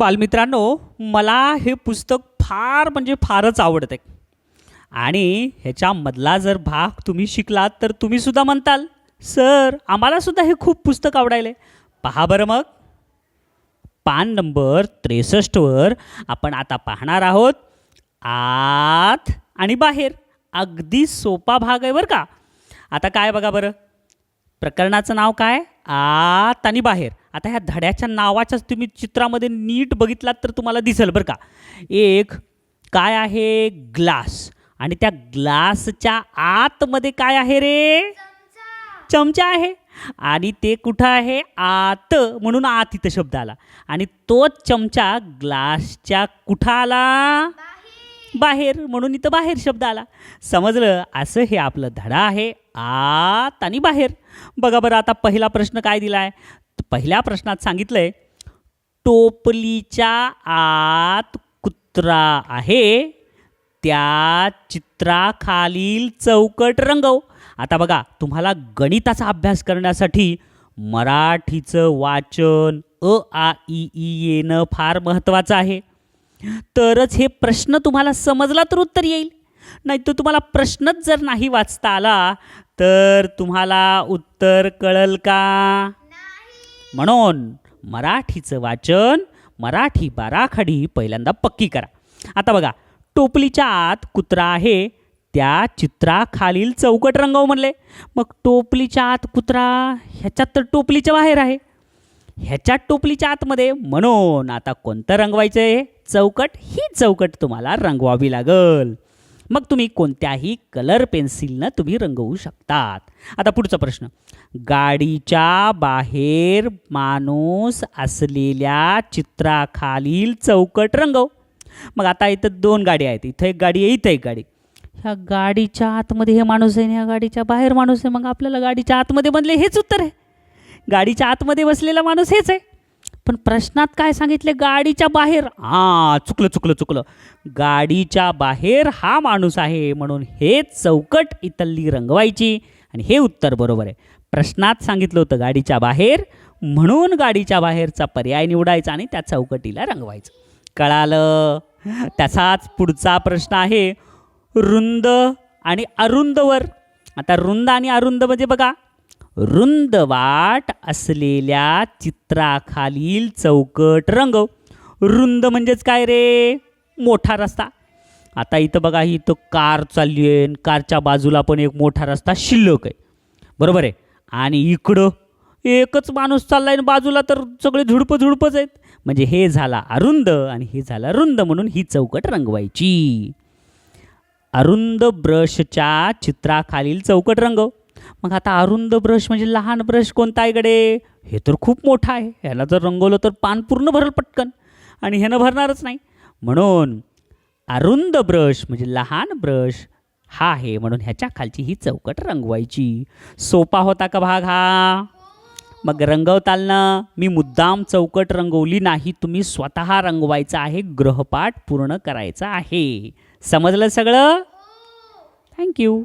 बालमित्रांनो मला हे पुस्तक फार म्हणजे फारच आवडते. आणि ह्याच्यामधला जर भाग तुम्ही शिकलात तर तुम्ही सुद्धा म्हणताल सर आम्हालासुद्धा हे खूप पुस्तक आवडायले. पहा बरं मग. पान नंबर त्रेसष्टवर आपण आता पाहणार आहोत आत आणि बाहेर. अगदी सोपा भाग आहे बरं का. आता काय बघा बरं. प्रकरणाचं नाव काय? आत आणि बाहेर. आता ह्या धड्याच्या नावाच्याच तुम्ही चित्रामध्ये नीट बघितलात तर तुम्हाला दिसेल बरं का. एक काय आहे? ग्लास. आणि त्या ग्लासच्या आतमध्ये काय आहे रे? चमचा आहे. आणि ते कुठं आहे? आत. म्हणून आत इथं शब्द आला. आणि तोच चमचा ग्लासच्या कुठं आला? बाहेर. म्हणून इथं बाहेर शब्द आला. समजलं? असं हे आपलं धडा आहे. आत आणि बाहेर. बघा बरं आता पहिला प्रश्न काय दिला आहे पहिल्या प्रश्नात सांगितलंय टोपलीच्या आत कुत्रा आहे त्या चित्राखालील चौकट रंगव. आता बघा तुम्हाला गणिताचा अभ्यास करण्यासाठी मराठीचं वाचन अ आ ई ई येणं फार महत्त्वाचं आहे. तरच हे प्रश्न तुम्हाला समजला तर उत्तर येईल. नाही तर तुम्हाला प्रश्नच जर नाही वाचता आला तर तुम्हाला उत्तर कळल का? म्हणून मराठीचं वाचन मराठी बाराखडी पहिल्यांदा पक्की करा. आता बघा टोपलीच्या आत कुत्रा आहे त्या चित्राखालील चौकट रंगव म्हणले. मग टोपलीच्या आत कुत्रा ह्याच्यात तर टोपलीच्या बाहेर आहे. ह्याच्यात टोपलीच्या आतमध्ये म्हणून आता कोणतं रंगवायचं आहे चौकट ही चौकट तुम्हाला रंगवावी लागल. मग तुम्ही कोणत्याही कलर पेन्सिलनं तुम्ही रंगवू शकतात. आता पुढचा प्रश्न. गाडीच्या बाहेर माणूस असलेल्या चित्राखालील चौकट रंगव. मग आता इथं दोन गाडी आहेत. इथं एक गाडी आहे इथं एक गाडी. ह्या गाडीच्या आतमध्ये हे माणूस आहे आणि ह्या गाडीच्या बाहेर माणूस आहे. मग आपल्याला गाडीच्या आतमध्ये बनले हेच उत्तर आहे. गाडीच्या आतमध्ये बसलेला माणूस हेच आहे. पण प्रश्नात काय सांगितले? गाडीच्या बाहेर. हां चुकलं चुकलं चुकलं. गाडीच्या बाहेर हा माणूस आहे म्हणून हे चौकट इथली रंगवायची आणि हे उत्तर बरोबर आहे. प्रश्नात सांगितलं होतं गाडीच्या बाहेर म्हणून गाडीच्या बाहेरचा पर्याय निवडायचा आणि त्या चौकटीला रंगवायचं. कळालं? त्याचाच पुढचा प्रश्न आहे रुंद आणि अरुंदवर आता रुंद आणि अरुंद म्हणजे बघा रुंद वाट असलेल्या चित्राखालील चौकट रंगव. रुंद म्हणजेच काय रे? मोठा रस्ता. आता इथं बघा ही इथं कार चालली आहे आणि कारच्या बाजूला पण एक मोठा रस्ता शिल्लक आहे. बरोबर आहे? आणि इकडं एकच माणूस चाललाय आणि बाजूला तर सगळे झुडपं झुडपंच आहेत. म्हणजे हे झाला अरुंद आणि हे झाला रुंद म्हणून ही चौकट रंगवायची. अरुंद ब्रशच्या चित्राखालील चौकट रंगव. मग आता अरुंद ब्रश म्हणजे लहान ब्रश कोणता आहे गडे हे तर खूप मोठा आहे. ह्याला जर रंगवलं तर पान पूर्ण भरल पटकन. आणि ह्यानं भरणारच नाही. म्हणून अरुंद ब्रश म्हणजे लहान ब्रश हा आहे. म्हणून ह्याच्या खालची ही चौकट रंगवायची. सोपा होता का भाग हा? मग रंगवताना मी मुद्दाम चौकट रंगवली नाही. तुम्ही स्वतः रंगवायचं आहे ग्रहपाठ पूर्ण करायचा आहे. समजलं सगळं? थँक्यू